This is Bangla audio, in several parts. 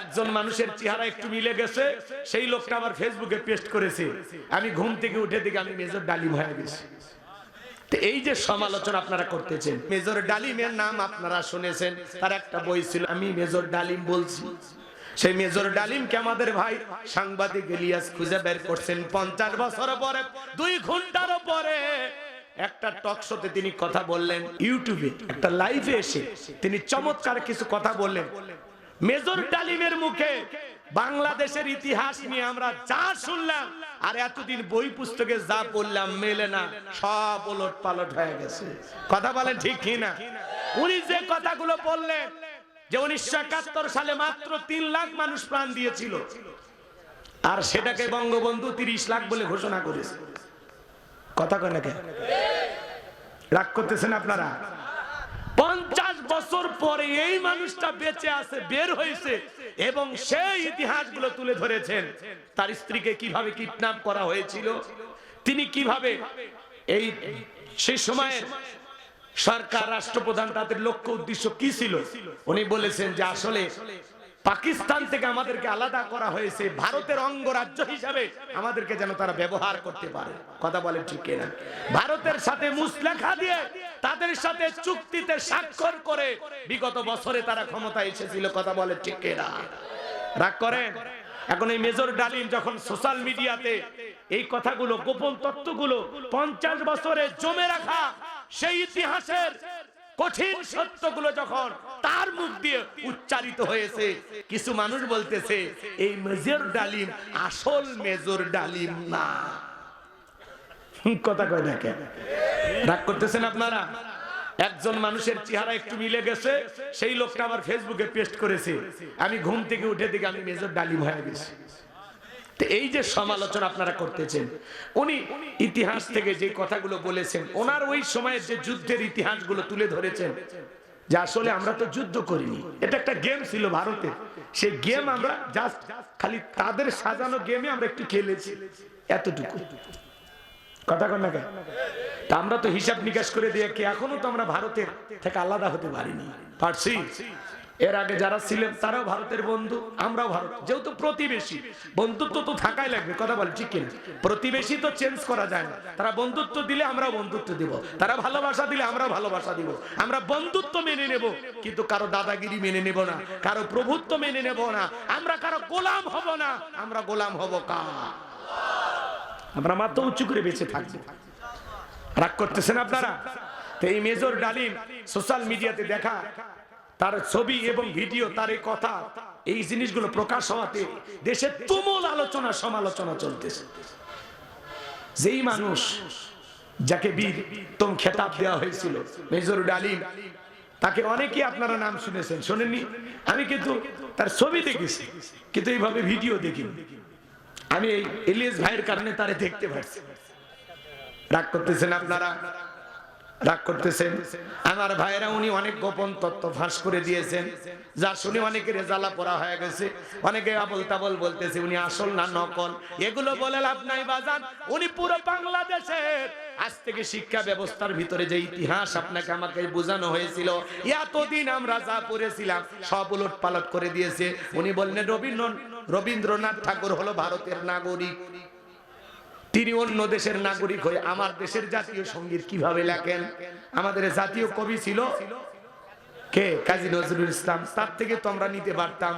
একজন মানুষের চেহারা একটু মিলে গেছে, সেই লোকটা আমার ফেসবুকে পেস্ট করেছে। আমি ঘুম থেকে উঠে দেখি আমি মেজর ডালিম হয়ে গেছি। এই যে সমালোচনা আপনারা করতেছেন, মেজর ডালিমের নাম আপনারা শুনেছেন, তার একটা বই ছিল, আমি মেজর ডালিম বলছি। সেই মেজর ডালিমকে আমাদের ভাই সাংবাদিক ইলিয়াস খুঁজে বের করছেন পঞ্চাশ বছর পরে, দুই ঘণ্টার পরে একটা টক শোতে তিনি কথা বললেন, ইউটিউবে একটা লাইভে এসে তিনি চমৎকার কিছু কথা বললেন। মেজর ডালিমের মুখে বাংলাদেশের ইতিহাস নিয়ে আমরা যা শুনলাম, আর এতদিন বই পুস্তকে যা পড়লাম মেলে না, সব ওলট পালট হয়ে গেছে। কথা বলেন ঠিক কিনা উনি যে কথাগুলো বললেন, যে উনিশশো একাত্তর সালে মাত্র তিন লাখ মানুষ প্রাণ দিয়েছিল, আর সেটাকে বঙ্গবন্ধু তিরিশ লাখ বলে ঘোষণা করেছে। কথা কেন রাগ করতেছেন আপনারা? বছর পরে এই মানুষটা বেঁচে আছে, বের হয়েছে এবং সেই ইতিহাসগুলো তুলে ধরেছেন। তার স্ত্রীকে কীভাবে কিডন্যাপ করা হয়েছিল, তিনি কীভাবে এই সেই সময়ের সরকার, রাষ্ট্রপ্রধান তাদের লক্ষ্য, উদ্দেশ্য কি ছিল? উনি বলেছেন যে আসলে পাকিস্তান থেকে আমাদেরকে আলাদা করা হয়েছে, ভারতের অঙ্গরাজ্য হিসাবে আমাদেরকে যেন তারা ব্যবহার করতে পারে। কথা বলে ঠিক কিনা? ভারতের সাথে মুসলেখা দিয়ে তাদের সাথে চুক্তিতে স্বাক্ষর করে বিগত বছরে তারা ক্ষমতা এসেছিল। কথা বলে ঠিক কিনা? রাগ করেন? এখন এই মেজর ডালিম যখন সোশ্যাল মিডিয়াতে এই কথাগুলো, গোপন তত্ত্বগুলো পঞ্চাশ বছরে জমে রাখা, সেই ইতিহাসের কঠিন সত্যগুলো যখন তার মুখ দিয়ে উচ্চারিত হয়েছে, কিছু মানুষ বলতেছে, এই মেজর ডালিম আসল মেজর ডালিম না। কথা কয় না কেন? রাগ করতেছেন আপনারা? একজন মানুষের চেহারা একটু মিলে গেছে, সেই লোকটা আমার ফেসবুকে পেস্ট করেছে। আমি ঘুম থেকে উঠে দেখি আমি মেজর ডালিম হয়ে গেছি। তো এই যে সমালোচনা আপনারা করতেছেন, উনি ইতিহাস থেকে যে কথাগুলো বলেছেন, ওনার ওই সময়ের যে যুদ্ধের ইতিহাসগুলো তুলে ধরেছেন, যে আসলে আমরা তো যুদ্ধ করিনি, এটা একটা গেম ছিল ভারতে, সেই গেম আমরা জাস্ট খালি তাদের সাজানো গেমে আমরা একটু খেলেছি, এতটুকু। কথা কন না তা আমরা তো হিসাব নিকাশ করে দিয়ে কি এখনও তো আমরা ভারতের থেকে আলাদা হতে পারিনি? পারছি? এর আগে যারা ছিলেন, তারাও ভারতের বন্ধু, আমরাও ভারত। যেহেতু প্রতিবেশী, বন্ধুত্ব তো থাকাই লাগবে, কথা বল, ঠিক কিনা? প্রতিবেশী তো চেঞ্জ করা যায় না। তারা বন্ধুত্ব দিলে আমরাও বন্ধুত্ব দিব। তারা ভালোবাসা দিলে আমরাও ভালোবাসা দিব। আমরা বন্ধুত্ব মেনে নেব, কিন্তু কারও দাদাগিরি মেনে নেব না, কারও প্রভুত্ব মেনে নেব না। আমরা কারও গোলাম হব না, আমরা গোলাম হব কা আমরা মাত্র উঁচু করে বেঁচে থাকব। রাগ করতেছেন আপনারা? তো এই মেজর ডালিম সোশ্যাল মিডিয়াতে দেখা তার ছবি এবং ভিডিও, তার এই কথা, এই জিনিসগুলো প্রকাশ হওয়াতে দেশে তুমুল আলোচনা, সমালোচনা চলতেছে। যেই মানুষ যাকে বীর তোম খেতাব দেওয়া হয়েছিল, মেজর ডালিম তাকে অনেকে আপনারা নাম শুনেছেন, শোনেননি? আমি কিন্তু তার ছবি দেখেছি, কিন্তু এইভাবে ভিডিও দেখি আমি এই ইলিয়াস ভাইয়ের কারণে তারে দেখতে পাচ্ছি রাগ করতেছেন আপনারা? রাগ করতেছেন। আমার ভাইয়েরা উনি অনেক গোপন তত্ত্ব ফাঁস করে দিয়েছেন। যা শুনে অনেকের জ্বালা পড়া হয়ে গেছে। অনেকে আবল তাবল বলতেছে, উনি আসল না নকল? এগুলো বলে লাভ নাই, বাজান। উনি পুরো বাংলাদেশের আজ থেকে শিক্ষা ব্যবস্থার ভিতরে যে ইতিহাস আপনাকে আমাকে বোঝানো হয়েছিল, এতদিন আমরা যা পড়েছিলাম, সব উলট পালট করে দিয়েছে। উনি বললেন রবীন্দ্র রবীন্দ্রনাথ ঠাকুর হলো ভারতের নাগরিক। তিনি অন্য দেশের নাগরিক হয়ে আমার দেশের জাতীয় সংগীত কীভাবে লেখেন? আমাদের জাতীয় কবি ছিল কে? কাজী নজরুল ইসলাম। তার থেকে তো আমরা নিতে পারতাম।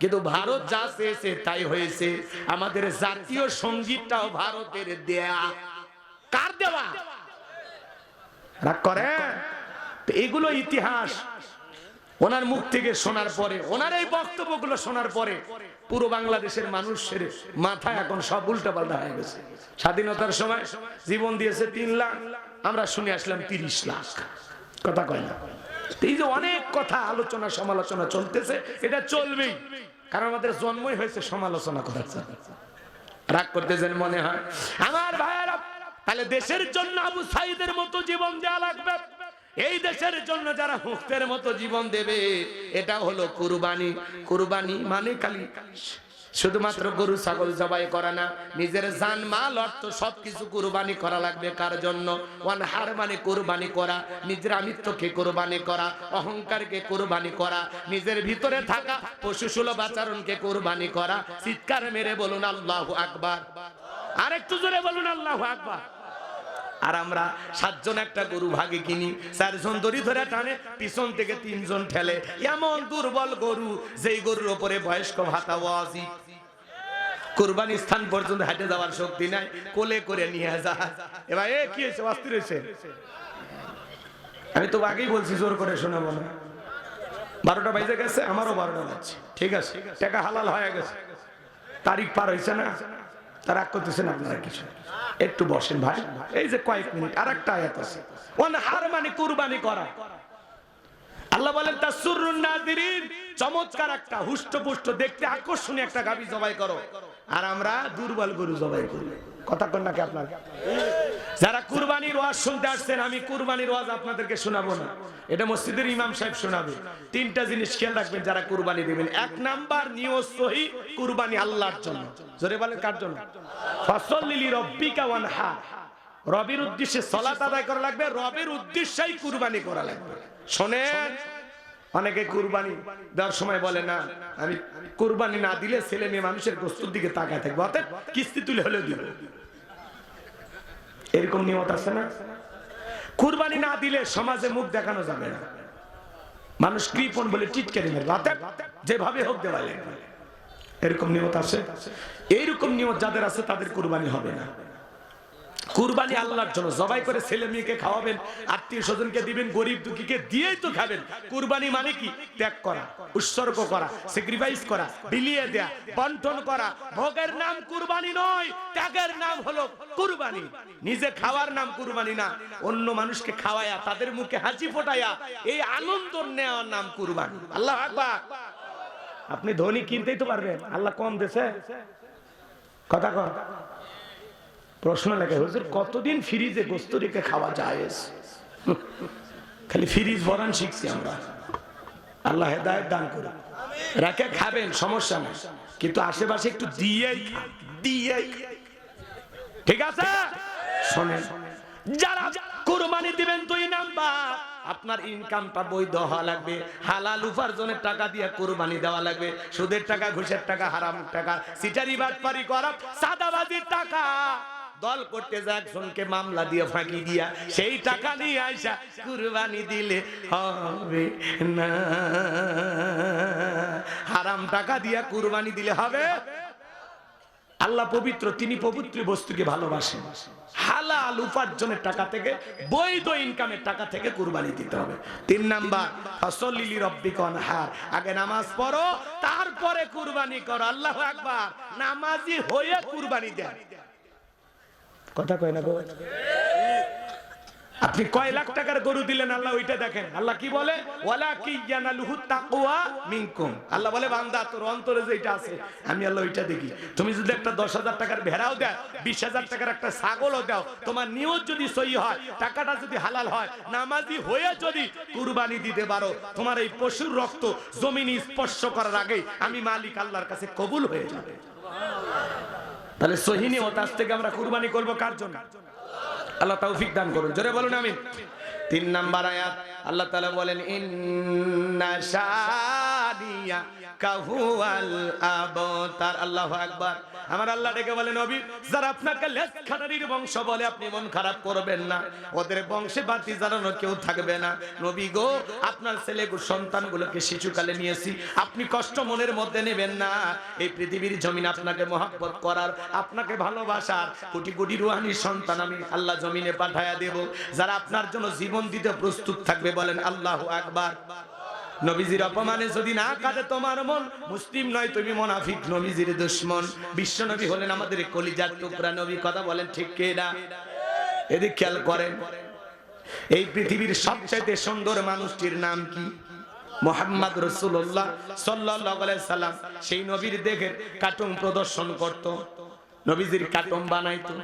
কিন্তু ভারত যা চেয়েছে তাই হয়েছে। আমাদের জাতীয় সঙ্গীতটাও ভারতের দেয়া। কার দেওয়া? রাগ করে এগুলো ইতিহাস। ওনার মুখ থেকে শোনার পরে, ওনার এই বক্তব্যগুলো শোনার পরে পুরো বাংলাদেশের মানুষের মাথায় এখন সব উল্টা পাল্টা হয়ে গেছে। স্বাধীনতার সময় জীবন দিয়েছে তিন লাখ, আমরা শুনে আসলাম তিরিশ লাখ। কথা কয় না। এই যে অনেক কথা আলোচনা সমালোচনা চলতেছে, এটা চলবেই। কারণ আমাদের জন্মই হয়েছে সমালোচনা করার জন্য। রাগ করতেছেন মনে হয়। আমার ভাইয়েরা, তাহলে দেশের জন্য আবু সাইদের মতো জীবন দেওয়া লাগবে। এই দেশের জন্য যারা হুঁকতের মতো জীবন দেবে, এটা হলো কুরবানি। কুরবানি মানে খালি শুধুমাত্র গরু, ছাগল জবাই করা না, নিজের জান, মাল, অর্থ, সবকিছু কুরবানি করা লাগবে। কার জন্য? হার মানে কুরবানি করা, নিজের আমিত্বকে কুরবানি করা, অহংকারকে কুরবানি করা, নিজের ভিতরে থাকা পশু সুলভ আচরণকে কুরবানি করা। চিৎকার মেরে বলুন আল্লাহু আকবার। আর একটু জোরে বলুন আল্লাহু আকবার। আর আমরা সাতজন একটা গরু ভাগে কিনি, চারজন দড়ি ধরে টানে, পিছন থেকে তিনজন ঠেলে। এমন দুর্বল গরু, যেই গরুর ওপরে বয়স্ক ভাতা ওয়াজি। কোরবানি স্থান পর্যন্ত হাঁটে যাওয়ার শক্তি নাই, কোলে করে নিয়ে যা। এবার এ কি হয়েছে? অস্থির হয়েছে। আমি তো আগেই বলছি, জোর করে শোনাবো না। বারোটা বাজে গেছে, আমারও বারোটা বাজছে। ঠিক আছে, টাকা হালাল হয়ে গেছে। তারিখ পার হয়েছে না? তার করতেছেন আপনারা কিছু একটু বসেন ভাই। এই যে কয়েক মিনিট আর একটা আয়াত আছে। হার মানে কুরবানি করা। আল্লাহ বলেন তাসুরুন নাদিরিন চমৎকার একটা হুষ্ট পুষ্ট দেখতে আকর্ষণীয় একটা গাবি জবাই করো। আর আমরা দুর্বল গরু জবাই করি। কথা কন নাকি আপনার? যারা কুরবানির ওয়াজ শুনতে আসছেন, আমি কুরবানির ওয়াজ আপনাদেরকে শোনাবো না। এটা মসজিদের ইমাম সাহেব শোনাবে। তিনটা জিনিস খেয়াল রাখবেন যারা কুরবানি দেবেন। এক নাম্বার, নিয়ত সহি কুরবানি আল্লাহর জন্য। জোরে বলেন, কার জন্য? ফসল লিলি রব্বিকা ওয়ানহা। রবির উদ্দেশ্যে সলাত আদায় করা লাগবে, রবের উদ্দেশ্যেই কুরবানি করা লাগবে। শোনেন অনেকে কুরবানি দেওয়ার সময় বলে, না, আমি কুরবানি না দিলে ছেলে মেয়ে মানুষের গোস্তুর দিকে তাকায় থাকবে। অর্থাৎ কিস্তি তুলে হলেও দিব এরকম নিয়ত আছে না? কুরবানি না দিলে সমাজে মুখ দেখানো যাবে না। মানুষ কৃপন বলে টিটকারি মারবে। অর্থাৎ যেভাবে হোক দেওয়া এরকম নিয়ত আছে? এইরকম নিয়ত যাদের আছে তাদের কুরবানি হবে না। কুরবানি আল্লাহর জন্য। জবাই করে ছেলে মেয়েকে খাওয়াবেন, আত্মীয় স্বজনকে দিবেন, গরিব দুঃখীকে দিয়েই তো খাবেন। কুরবানি মানে কি? ত্যাগ করা, উৎসর্গ করা স্যাক্রিফাইস করা, বিলিয়ে দেয়া, বন্টন করা। ভোগের নাম কুরবানি নয়, ত্যাগের নাম হলো কুরবানি। নিজে খাওয়ার নাম কুরবানি না, অন্য মানুষকে খাওয়ায়া, তাদের মুখে হাসি ফোটায়া, এই আনন্দ নেওয়ার নাম কুরবানি। আল্লাহ আকবার। আপনি ধনী কিনতেই তো পারবেন, আল্লাহ কম দেশে। কথা কর প্রশ্ন লেখে হুজুর, কতদিন ফ্রিজে গোস্ত রেখে খাওয়া যায় খালি ফ্রিজ ভরান শিখছি আমরা। আল্লাহ হেদায়ত দান করে রেখে খাবেন, সমস্যা নেই। কিন্তু আশেপাশে একটু দিয়েই দিয়েই ঠিক আছে? শোনেন, যারা কোরবানি দিবেন দুই নাম্বার, আপনার ইনকামটা বৈধ হওয়া লাগবে। হালাল উপার্জনের টাকা দিয়ে কোরবানি দেওয়া লাগবে। সুদের টাকা, ঘুষের টাকা হারাম টাকা, সিটারি বাটপারি করা সাদাবাজির টাকা। দল করতে যা একজনকে মামলা দিয়ে ফাঁকি দিয়া। সেই টাকা নিয়ে আইসা কুরবানি দিলে হবে না। হারাম টাকা দিয়া কুরবানি দিলে হবে। আল্লাহ পবিত্র, তিনি পবিত্র বস্তুকে ভালোবাসেন। হালাল উপার্জনের টাকা থেকে, বৈধ ইনকামের টাকা থেকে কুরবানি দিতে হবে। তিন নাম্বার, ফসলিলি রব্বিকন হার আগে নামাজ পড়ো, তারপরে কুরবানি করো। আল্লাহ আকবার, নামাজি হয়ে কুরবানি দেন। কথা কয় না গো? আপনি কয় লাখ টাকার গরু দিলেন, আল্লাহ ওইটা দেখেন। আল্লাহ কি বলে? কি আল্লাহ বলে, বান্দা, তোর অন্তরে যেটা আছে, আমি আল্লাহ ওইটা দেখি। তুমি যদি একটা দশ হাজার টাকার ভেড়াও দাও, বিশ হাজার টাকার একটা ছাগলও দাও, তোমার নিয়ত যদি সহি হয়, টাকাটা যদি হালাল হয়, নামাজি হয়ে যদি কুরবানি দিতে পারো, তোমার এই পশুর রক্ত জমিনে স্পর্শ করার আগে আমি মালিক আল্লাহর কাছে কবুল হয়ে যাবে। তাহলে সহিনী ও তার থেকে আমরা কুরবানি করব কার জন্য? আল্লাহ তৌফিক দান করুন। জোরে বলুন আমি তিন নাম্বার আয়াত, আল্লাহ তাআলা বলেন, ইন্না শাদিয়া আপনি কষ্ট মনের মধ্যে নেবেন না। এই পৃথিবীর জমিন আপনাকে মহাব্বত করার, আপনাকে ভালোবাসার কোটি কোটি রুহানি সন্তান আমি আল্লাহ জমিনে পাঠায়া দেব। যারা আপনার জন্য জীবন দিতে প্রস্তুত থাকবে বলেন, আল্লাহ আকবার। নবীজির অপমানে যদি না কাটে তোমার মন, মুসলিম নয়, তুমি মোনাফিক, নবীজির দুশ্মন। বিশ্ব নবী হলেন আমাদের কলিজার টুকরা, নবী কথা বলেন ঠিক কে না? এদিক খেয়াল করেন, এই পৃথিবীর সবচাইতে সুন্দর মানুষটির নাম কি? মোহাম্মদ রসুল্লাহ সাল্লাহ সাল্লাম। সেই নবীর দেখে কার্টুন প্রদর্শন করত, নবীজির কার্টুন বানাইতো।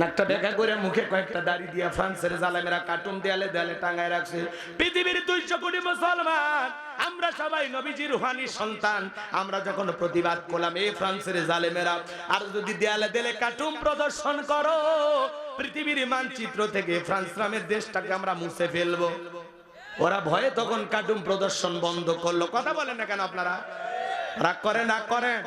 নাকটা দেখা করে মুখে কয়েকটা দাড়ি দিয়া ফ্রান্সের জালামেরা কার্টুন দেয়ালে দেয়ালে টাঙ্গায় রাখছে। পৃথিবীর দুইশো কোটি মুসলমান, আমরা সবাই নবীজির রুহানি সন্তান। আমরা যখন প্রতিবাদ করলাম এই ফ্রান্সের জালেমেরা, আর যদি দেয়ালে দেয়ালে কার্টুন প্রদর্শন করো, পৃথিবীর মানচিত্র থেকে ফ্রান্স নামের দেশটাকে আমরা মুছে ফেলব। ওরা ভয়ে তখন কার্টুন প্রদর্শন বন্ধ করল। কথা বলেন না কেন আপনারা? রাগ করেন রাগ করেন।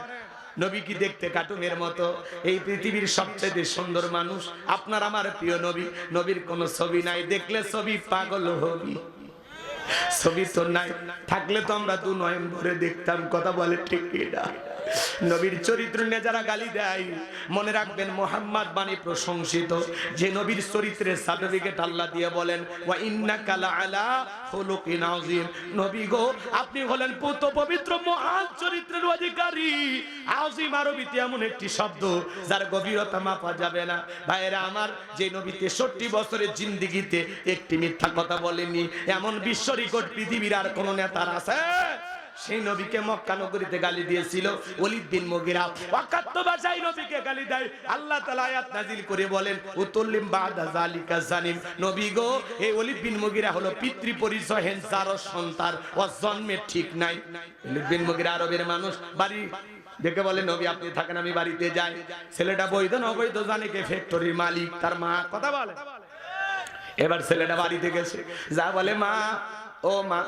নবী কি দেখতে কার্টুনের মতো? এই পৃথিবীর সবচেয়ে সুন্দর মানুষ আপনার আমার প্রিয় নবী। নবীর কোনো ছবি নাই, দেখলে ছবি পাগল হবি। ছবি তো নাই, থাকলে তো আমরা দু নভেম্বরে দেখতাম, কথা বলে ঠিক না নবীর চরিত্র নিয়ে যারা গালি দেয়, মনে রাখবেন মোহাম্মদ বাণী প্রশংসিত। যে নবীর চরিত্রের সার্টিফিকেট আল্লাহ দিয়ে বলেন, ওয়া ইন্নাকা লাআলা খুলুকিন আযীম। নবী গো, আপনি হলেন পুত পবিত্র মহান চরিত্রের অধিকারী। আযীম আরবিতে এমন একটি শব্দ, যার গভীরতা মাপা যাবে না। ভাইরা আমার, যে নবী 63 বছরের জিন্দেগিতে একটি মিথ্যা কথা বলেনি এমন বিশ্ব রেকর্ড পৃথিবীর আর কোন নেতার আছে? সেই নবীকে মক্কা নগরীতে গালি দিয়েছিল ওলিদ বিন মুগিরা। ওয়াকাত্ত ভাষায় নবীকে গালি দেয়। আল্লাহ তাআলা আয়াত নাজিল করে বলেন, উতুল্লিম বাদা জালিকা জানিম। নবী গো, এই ওলিদ বিন মুগিরা হলো পিতৃ পরিচয় হেনসার সন্তান, ও জন্মের ঠিক নাই। ওলিদ বিন মুগিরা আরবের মানুষ, বাড়ি দেখে বলে, নবী, আপনি থাকেন, আমি বাড়িতে যাই। ছেলেটা বৈধ না অবৈধ জানে কে ফ্যাক্টরির মালিক, তার মা, কথা বলে। এবার ছেলেটা বাড়িতে গেছে। যা বলে, মা, ও মা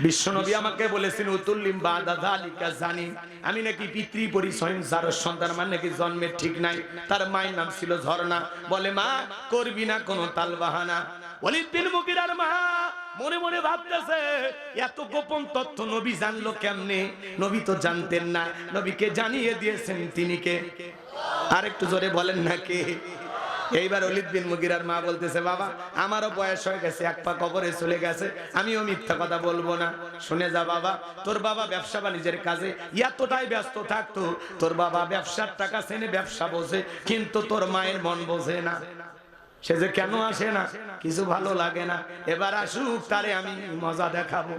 বিশ্বনবী আমাকে বলেছেন, উতুল্লিম বাদা যালিকা জানি। আমি নাকি পিতৃ পরিচয়, যার সন্তান আমার নাকি জন্মের ঠিক নাই। তার মায়ের নাম ছিল ঝর্ণা। বলে, মা, করবি না কোনো তাল বাহানা ওলিদ বিন মুগিরার মা। মনে মনে ভাবতেছে, এত গোপন তথ্য নবী জানলো কেমনে? নবী তো জানতেন না। নবীকে জানিয়ে দিয়েছেন তিনি কে। আর একটু জোরে বলেন না কে? এইবার অলিদ বিন মুগিরার মা বলতেছে, বাবা, আমারও বয়স হয়ে গেছে, এক পা কবরে চলে গেছে, আমিও মিথ্যা কথা বলব না। শুনে যা বাবা, তোর বাবা ব্যবসা বাণিজ্যের কাজে এতটাই ব্যস্ত থাকতো, তোর বাবা ব্যবসার টাকা সেনে ব্যবসা বোঝে, কিন্তু তোর মায়ের মন বোঝে না। সে যে কেন আসে না? কিছু ভালো লাগে না। এবার আসুক, তারে আমি মজা দেখাবো।